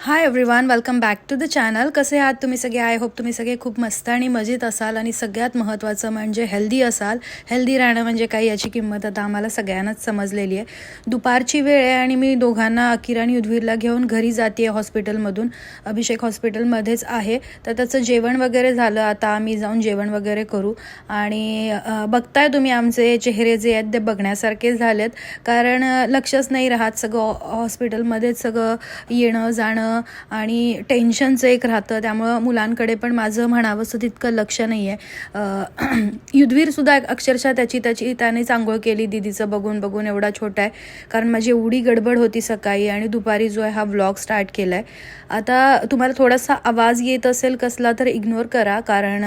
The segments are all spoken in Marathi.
Hi everyone welcome back to the channel कसे आहात तुम्ही सगळे? आय होप तुम्ही सगळे खूप मस्त आणि मजेत असाल आणि सगळ्यात महत्त्वाचं म्हणजे हेल्दी असाल. हेल्दी राहणं म्हणजे काय याची किंमत आता आम्हाला सगळ्यांनाच समजलेली आहे. दुपारची वेळ आहे आणि मी दोघांना अकिर आणि युधवीरला घेऊन घरी जाते हॉस्पिटलमधून. अभिषेक हॉस्पिटलमध्येच आहे. तर त्याचं जेवण वगैरे झालं. आता आम्ही जाऊन जेवण वगैरे करू. आणि बघताय तुम्ही आमचे चेहरे जे आहेत ते बघण्यासारखे झालेत. कारण लक्षच नाही राहत सगळं हॉस्पिटलमध्येच सगळं येणं जाणं आणि टेन्शनचं एक राहतं. त्यामुळं मुलांकडे पण माझं म्हणावंसं तितकं लक्ष नाही आहे युद्धवीरसुद्धा अक्षरशः त्याची त्याची त्याने चांगोळ केली दिदीचं बघून बघून एवढा छोटा आहे. कारण माझी एवढी गडबड होती सकाळी आणि दुपारी जो आहे हा व्लॉग स्टार्ट केला आहे आता तुम्हाला थोडासा आवाज येत असेल कसला तर इग्नोर करा. कारण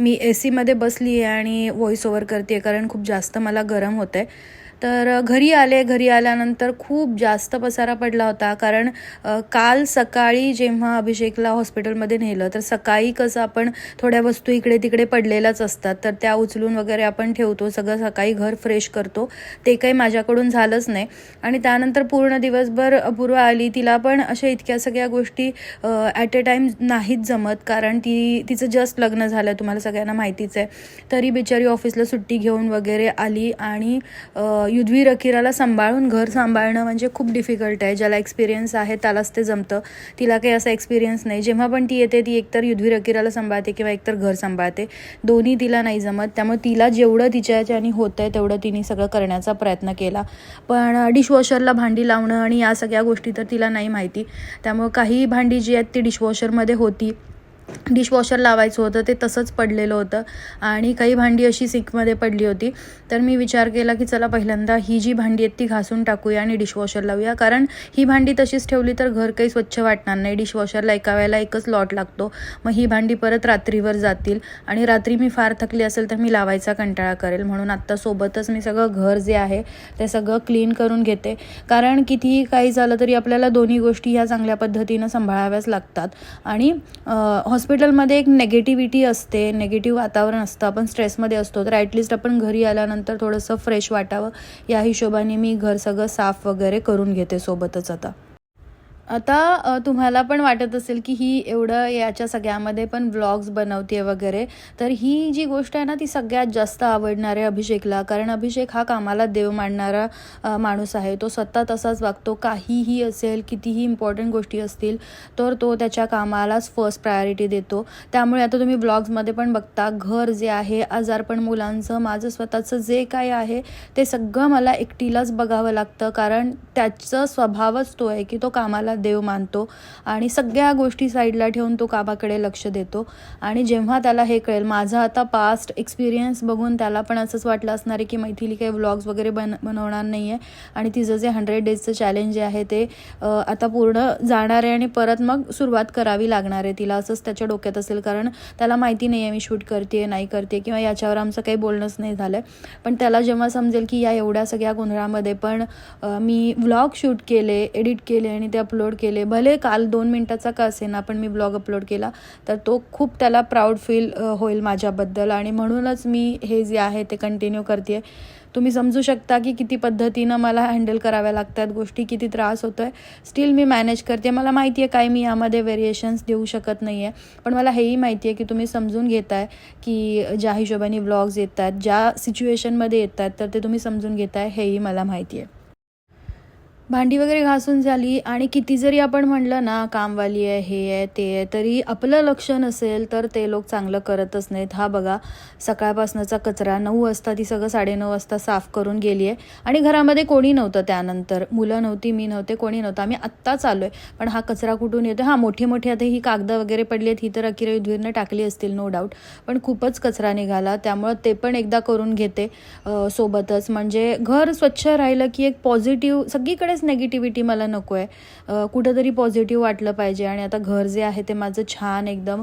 मी ए सीमध्ये बसली आहे आणि व्हॉइस ओव्हर करते कारण खूप जास्त मला गरम होतं आहे तर घरी आले घरी आल्यानंतर खूप जास्त पसारा पडला होता. कारण काल सकाळी जेव्हा अभिषेकला हॉस्पिटलमध्ये नेलं तर सकाळी कसं आपण थोड्या वस्तू इकडे तिकडे पडलेल्याच असतात. तर त्या उचलून वगैरे आपण ठेवतो सगळं सकाळी घर फ्रेश करतो. ते काही माझ्याकडून झालंच नाही. आणि त्यानंतर पूर्ण दिवसभर अपूर्व आली तिला पण अशा इतक्या सगळ्या गोष्टी ॲट अ टाईम नाहीच जमत. कारण ती तिचं जस्ट लग्न झालं तुम्हाला सगळ्यांना माहितीच आहे. तरी बिचारी ऑफिसला सुट्टी घेऊन वगैरे आली आणि युद्धवीर अकिराला सांभाळून घर सांभाळणं म्हणजे खूप डिफिकल्ट आहे. ज्याला एक्सपिरियन्स आहे त्यालाच ते जमतं. तिला काही असा एक्सपिरियन्स नाही. जेव्हा पण ती येते ती एकतर युद्धवीर अकिराला सांभाळते किंवा एकतर घर सांभाळते. दोन्ही तिला नाही जमत. त्यामुळे तिला जेवढं तिच्या ह्याच्यानी होतं आहे तेवढं तिने सगळं करण्याचा प्रयत्न केला. पण डिशवॉशरला भांडी लावणं आणि या सगळ्या गोष्टी तर तिला नाही माहिती. त्यामुळं काही भांडी जी आहेत ती डिशवॉशरमध्ये होती. डिशवॉशर लावायचं होतं ते तसंच पडलेलं होतं. आणि काही भांडी अशी सिंकमध्ये पडली होती. तर मी विचार केला की चला पहिल्यांदा ही जी भांडी आहेत ती घासून टाकूया आणि डिशवॉशर लावूया. कारण ही भांडी तशीच ठेवली तर घर काही स्वच्छ वाटणार नाही. डिशवॉशरला एका वेळेला एकच लॉट लागतो. मग ही भांडी परत रात्रीवर जातील. आणि रात्री मी फार थकली असेल तर मी लावायचा कंटाळा करेल. म्हणून आत्ता सोबतच मी सगळं घर जे आहे ते सगळं क्लीन करून घेते. कारण कितीही काही झालं तरी आपल्याला दोन्ही गोष्टी ह्या चांगल्या पद्धतीनं सांभाळाव्याच लागतात. आणि हॉस्पिटलमध्ये एक नेगेटिव्हिटी असते नेगेटिव्ह वातावरण असतं आपण स्ट्रेसमध्ये असतो तर ॲटलिस्ट आपण घरी आल्यानंतर थोडंसं फ्रेश वाटावं. या हिशोबाने मी घर सगळं साफ वगैरे करून घेते सोबतच आता. आता तुम्हाला पण वाटत असेल की ही एवढं याच्या सगळ्यामध्ये पण व्लॉग्स बनवते वगैरे तर ही जी गोष्ट आहे ना ती सगळ्यात जास्त आवडणार आहे अभिषेकला कारण अभिषेक हा कामाला देव मानणारा माणूस आहे. तो स्वतः तसाच वागतो काहीही असेल कितीही इम्पॉर्टंट गोष्टी असतील तर तो त्याच्या कामालाच फर्स्ट प्रायोरिटी देतो. त्यामुळे आता तुम्ही ब्लॉग्समध्ये पण बघता घर जे आहे आजारपण मुलांचं माझं स्वतःचं जे काय आहे ते सगळं मला एकटीलाच बघावं लागतं कारण त्याचं स्वभावच तो आहे की तो कामाला देव मानतो आणि सगळ्या गोष्टी साईडला ठेवून तो कामाकडे लक्ष देतो. आणि जेव्हा त्याला हे कळेल माझा आता पास्ट एक्सपिरियन्स बघून त्याला पण असंच वाटलं असणार आहे की मैथिली काही व्लॉग्स वगैरे बन बनवणार नाही आहे आणि तिचं जे हंड्रेड डेजचं चॅलेंज जे आहे ते आता पूर्ण जाणार आहे आणि परत मग सुरुवात करावी लागणार आहे तिला. असंच त्याच्या डोक्यात असेल कारण त्याला माहिती नाही आहे मी शूट करते नाही करते किंवा याच्यावर आमचं काही बोलणंच नाही झालं आहे पण त्याला जेव्हा समजेल की या एवढ्या सगळ्या गोंधळामध्ये पण मी व्लॉग शूट केले एडिट केले आणि ते अपलोड केले. भले काल दोन मिनटाचा का असेना पण मी व्लॉग अपलोड केला. तर तो खूप त्याला प्राऊड फील होईल माझ्याबद्दल. आणि म्हणूनच मी हे जे आहे ते कंटिन्यू करते तुम्ही समजू शकता की किती पद्धतीनं मला हँडल कराव्या लागतात गोष्टी किती त्रास होतो आहे स्टील मी मॅनेज करते मला माहिती आहे काय मी यामध्ये व्हेरिएशन्स देऊ शकत नाही आहे पण मला हेही माहिती आहे की तुम्ही समजून घेताय की ज्या हिशोबाने व्लॉग्स येतात ज्या सिच्युएशनमध्ये येतात तर ते तुम्ही समजून घेताय हेही मला माहिती आहे भांडी वगैरे घासून झाली आणि किती जरी आपण म्हणलं ना कामवाली आहे हे आहे ते आहे तरी आपलं लक्ष नसेल तर ते लोक चांगलं करतच नाहीत. हा बघा सकाळपासनचा कचरा नऊ वाजता ती सगळं साडेनऊ वाजता साफ करून गेली आहे. आणि घरामध्ये कोणी नव्हतं त्यानंतर. मुलं नव्हती मी नव्हते कोणी नव्हतं. आम्ही आत्ताच आलो आहे पण हा कचरा कुठून येतो हा मोठी मोठी आता ही कागदं वगैरे पडली आहेत ही तर अकिरा युधवीरनं टाकली असतील नो डाऊट पण खूपच कचरा निघाला. त्यामुळं ते पण एकदा करून घेते सोबतच. म्हणजे घर स्वच्छ राहिलं की एक पॉझिटिव्ह सगळीकडे कुठेच नेगेटिव्हिटी मला नको आहे कुठंतरी पॉझिटिव्ह वाटलं पाहिजे आणि आता घर जे आहे ते माझं छान एकदम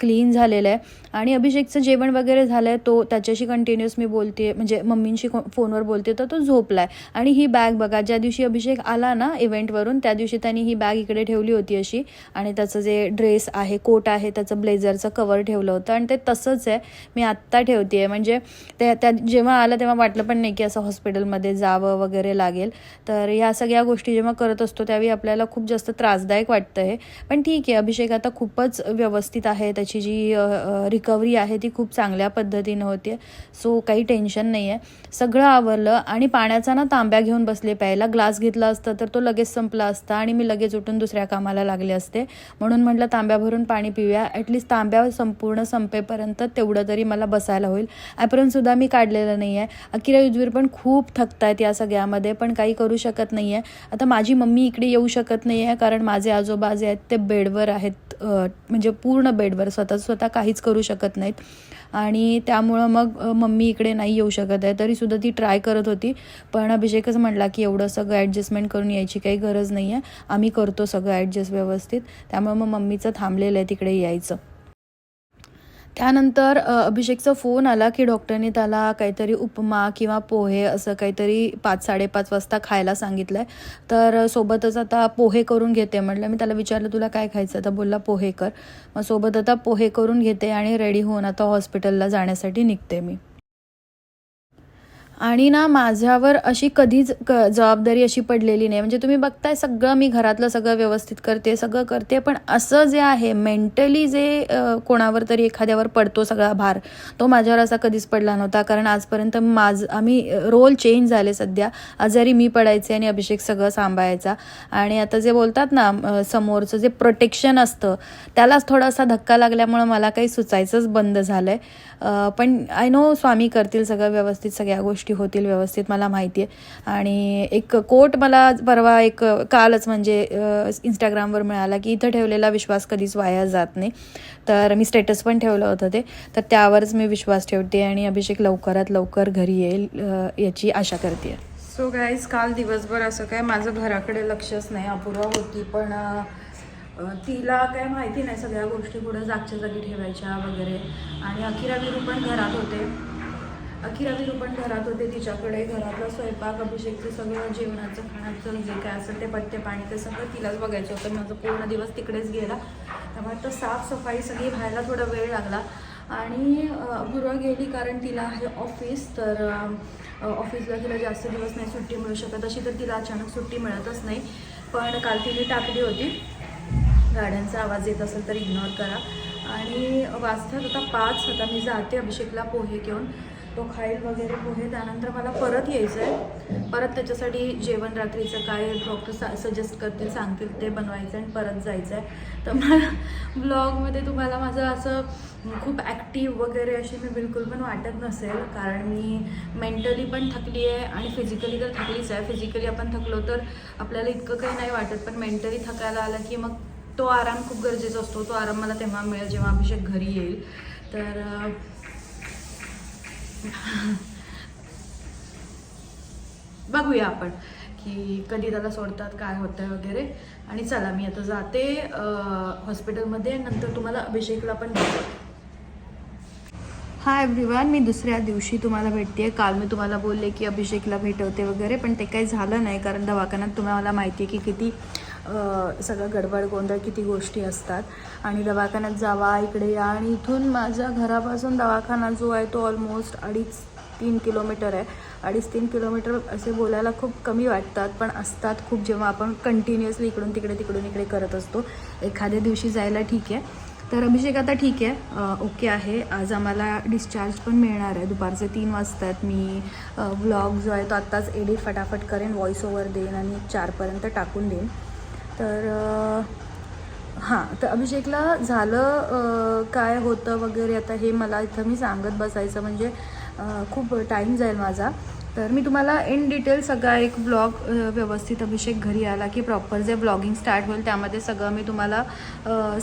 क्लीन झालेलं आहे. आणि अभिषेकचं जेवण वगैरे झालं आहे तो त्याच्याशी कंटिन्युअस मी बोलते म्हणजे मम्मींशी फोनवर बोलते तर तो झोपला आहे आणि ही बॅग बघा ज्या दिवशी अभिषेक आला ना इव्हेंटवरून त्या दिवशी त्यांनी ही बॅग इकडे ठेवली होती अशी. आणि त्याचं जे ड्रेस आहे कोट आहे त्याचं ब्लेझरचं कवर ठेवलं होतं. आणि ते तसंच आहे मी आत्ता ठेवते आहे म्हणजे त्या त्या जेव्हा आलं तेव्हा वाटलं पण नाही की असं हॉस्पिटलमध्ये जावं वगैरे लागेल. तर या ह्या सगळ्या गोष्टी जेव्हा करत असतो त्यावेळी आपल्याला खूप जास्त त्रासदायक वाटतं आहे पण ठीक आहे अभिषेक आता खूपच व्यवस्थित आहे. त्याची जी रिकव्हरी आहे ती खूप चांगल्या पद्धतीनं होते सो काही टेन्शन नाही आहे सगळं आवरलं आणि पाण्याचा ना तांब्या घेऊन बसले. प्यायला ग्लास घेतला असता तर तो लगेच संपला असता आणि मी लगेच उठून दुसऱ्या कामाला लागले असते. म्हणून म्हटलं तांब्या भरून पाणी पिऊया. ॲटलिस्ट तांब्या संपूर्ण संपेपर्यंत तेवढं तरी मला बसायला होईल. ॲप्रनसुद्धा मी काढलेलं नाही आहे अकिरा युजवीर पण खूप थकतायत या सगळ्यामध्ये. पण काही करू शकत नाही आहे आता माझी मम्मी इकडे येऊ शकत नाही आहे कारण माझे आजोबा जे आहेत ते बेडवर आहेत म्हणजे पूर्ण बेडवर स्वतः स्वतः काहीच करू शकत नाहीत. आणि त्यामुळं मग मम्मी इकडे नाही येऊ शकत आहे. तरीसुद्धा ती ट्राय करत होती पण अभिषेकच म्हटला की एवढं सगळं ॲडजस्टमेंट करून यायची काही गरज नाही आहे आम्ही करतो सगळं ॲडजस्ट व्यवस्थित. त्यामुळे मग मम्मीचं थांबलेलं आहे तिकडे यायचं. त्यानंतर अभिषेकचा फोन आला की डॉक्टरने त्याला काहीतरी उपमा किंवा पोहे असं काहीतरी पाच साडेपाच वाजता खायला सांगितलं आहे तर सोबतच आता पोहे करून घेते म्हटलं. मी त्याला विचारलं तुला काय खायचं तर बोलला पोहे कर. मग सोबत आता पोहे करून घेते आणि रेडी होऊन आता हॉस्पिटलला जाण्यासाठी निघते मी. आणि ना माझ्यावर अशी कधीच क जबाबदारी अशी पडलेली नाही. म्हणजे तुम्ही बघताय सगळं मी घरातलं सगळं व्यवस्थित करते सगळं करते पण असं जे आहे मेंटली जे कोणावर तरी एखाद्यावर पडतो सगळा भार तो माझ्यावर असा कधीच पडला नव्हता. कारण आजपर्यंत माझ आम्ही रोल चेंज झाले सध्या. आजारी मी पडायचे आणि अभिषेक सगळं सांभाळायचा. आणि आता जे बोलतात ना समोरचं जे प्रोटेक्शन असतं त्यालाच थोडासा धक्का लागल्यामुळं मला काही सुचायचंच बंद झालं आहे पण आय नो स्वामी करतील सगळं व्यवस्थित सगळ्या गोष्टी. गोष्टी होतील व्यवस्थित मला माहिती आहे. आणि एक कोट मला परवा एक कालच म्हणजे इंस्टाग्रामवर मिळाला की इथं ठेवलेला विश्वास कधीच वाया जात नाही. तर मी स्टेटस पण ठेवलं होतं ते. तर त्यावरच मी विश्वास ठेवते आणि अभिषेक लवकरात लवकर घरी येईल याची आशा करते. सो गाईज काल दिवसभर असं काय माझं घराकडे लक्षच नाही. अपूर्वा होती पण तिला काय माहिती नाही सगळ्या गोष्टी पुढे जागच्या जागी ठेवायच्या वगैरे. आणि अखिरा विरू पण घरात होते. अखिरावी विरू घरात होते तिच्याकडे घरातला स्वयंपाक अभिषेकचं सगळं जेवणाचं खाण्याचं जे काय असेल ते पट्टे पाणी ते सगळं तिलाच बघायचं होतं. माझं पूर्ण दिवस तिकडेच गेला. त्यामुळे तर साफसफाई सगळी व्हायला थोडा वेळ लागला. आणि अ, अपूर्वा गेली कारण तिला आहे ऑफिस तर ऑफिसला तिला जास्त दिवस नाही सुट्टी मिळू शकत. अशी तर तिला अचानक सुट्टी मिळतच नाही. पण काल तिने टाकली होती. गाड्यांचा आवाज येत असेल तर इग्नोर करा. आणि वाजतात आता पाच. आता मी जाते अभिषेकला पोहे घेऊन. तो खाईल वगैरे पोहे त्यानंतर मला परत यायचं आहे परत त्याच्यासाठी जेवण रात्रीचं काय डॉक्टर सा सजेस्ट करतील सांगतील ते बनवायचं आणि परत जायचं आहे तर मला ब्लॉगमध्ये तुम्हाला माझं असं खूप ॲक्टिव्ह वगैरे अशी मी बिलकुल पण वाटत नसेल. कारण मी मेंटली पण थकली आहे आणि फिजिकली तर थकलीच आहे. फिजिकली आपण थकलो तर आपल्याला इतकं काही नाही वाटत. पण मेंटली थकायला आलं की मग तो आराम खूप गरजेचा असतो. तो आराम मला तेव्हा मिळेल जेव्हा अभिषेक घरी येईल. तर बघूया आपण की कधी त्याला सोडतात काय होतं वगैरे. आणि चला मी आता जाते हॉस्पिटलमध्ये नंतर तुम्हाला अभिषेकला पण भेटेल हाय एव्हरीवन मी दुसऱ्या दिवशी तुम्हाला भेटते काल मी तुम्हाला बोलले की अभिषेकला भेटवते वगैरे पण ते काही झालं नाही कारण दवाखान्यात तुम्हाला माहिती आहे की किती सगळं गडबड गोंधळ किती गोष्टी असतात. आणि दवाखान्यात जावा इकडे या. आणि इथून माझ्या घरापासून दवाखाना जो आहे तो ऑलमोस्ट अडीच तीन किलोमीटर आहे. अडीच तीन किलोमीटर असे बोलायला खूप कमी वाटतात पण असतात खूप जेव्हा आपण कंटिन्युअसली इकडून तिकडे तिकडून इकडे करत असतो. एखाद्या दिवशी जायला ठीक आहे. तर अभिषेक आता ठीक आहे. ओके आहे. आज आम्हाला डिस्चार्ज पण मिळणार आहे. दुपारचे तीन वाजतात मी व्लॉग जो आहे तो आत्ताच एडिट फटाफट करेन व्हॉइस ओव्हर देईन आणि चारपर्यंत टाकून देईन. तर हां तर अभिषेकला झालं काय होतं वगैरे आता हे मला इथं मी सांगत बसायचं म्हणजे खूप टाईम जाईल माझा. तर मी तुम्हाला इन डिटेल सगळा एक ब्लॉग व्यवस्थित अभिषेक घरी आला की प्रॉपर जे ब्लॉगिंग स्टार्ट होईल त्यामध्ये सगळं मी तुम्हाला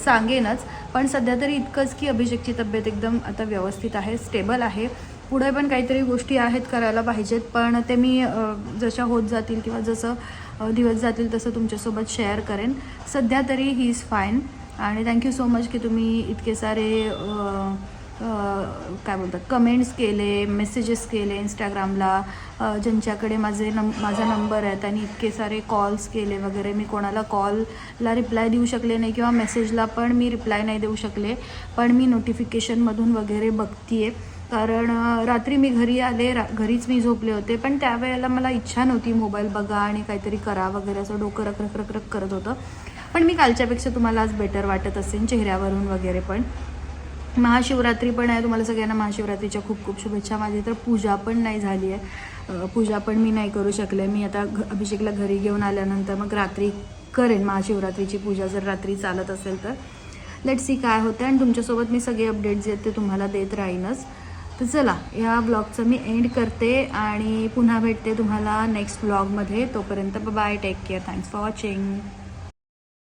सांगेनच. पण सध्या तरी इतकंच की अभिषेकची तब्येत एकदम आता व्यवस्थित आहे स्टेबल आहे. पुढे पण काहीतरी गोष्टी आहेत करायला पाहिजेत पण ते मी जशा होत जातील किंवा जसं दिवस जातील तसं तुमच्यासोबत शेअर करेन. सध्या तरी ही इज फाईन आणि थँक्यू सो मच की तुम्ही इतके सारे काय बोलतात कमेंट्स केले मेसेजेस केले इंस्टाग्रामला ज्यांच्याकडे माझे नम माझा नंबर आहे त्यांनी इतके सारे कॉल्स केले वगैरे. मी कोणाला कॉलला रिप्लाय देऊ शकले नाही किंवा मेसेजला पण मी रिप्लाय नाही देऊ शकले. पण मी नोटिफिकेशनमधून वगैरे बघते कारण रात्री मी घरी आले रा घरीच मी झोपले होते पण त्यावेळेला मला इच्छा नव्हती मोबाईल बघा आणि काहीतरी करा वगैरे असं डोकं रख रख रख रख करत होतं. पण मी कालच्यापेक्षा तुम्हाला आज बेटर वाटत असेल चेहऱ्यावरून वगैरे पण. महाशिवरात्री पण आहे तुम्हाला सगळ्यांना महाशिवरात्रीच्या खूप खूप शुभेच्छा. माझी तर पूजा पण नाही झाली आहे. पूजा पण मी नाही करू शकले. मी आता घ अभिषेकला घरी घेऊन आल्यानंतर मग रात्री करेन महाशिवरात्रीची पूजा जर रात्री चालत असेल तर. लेट सी काय होतं आणि तुमच्यासोबत मी सगळे अपडेट्स आहेत ते तुम्हाला देत राहीनच. तर चला या ब्लॉगचं मी एंड करते आणि पुन्हा भेटते तुम्हाला नेक्स्ट ब्लॉगमध्ये तोपर्यंत bye take care thanks for watching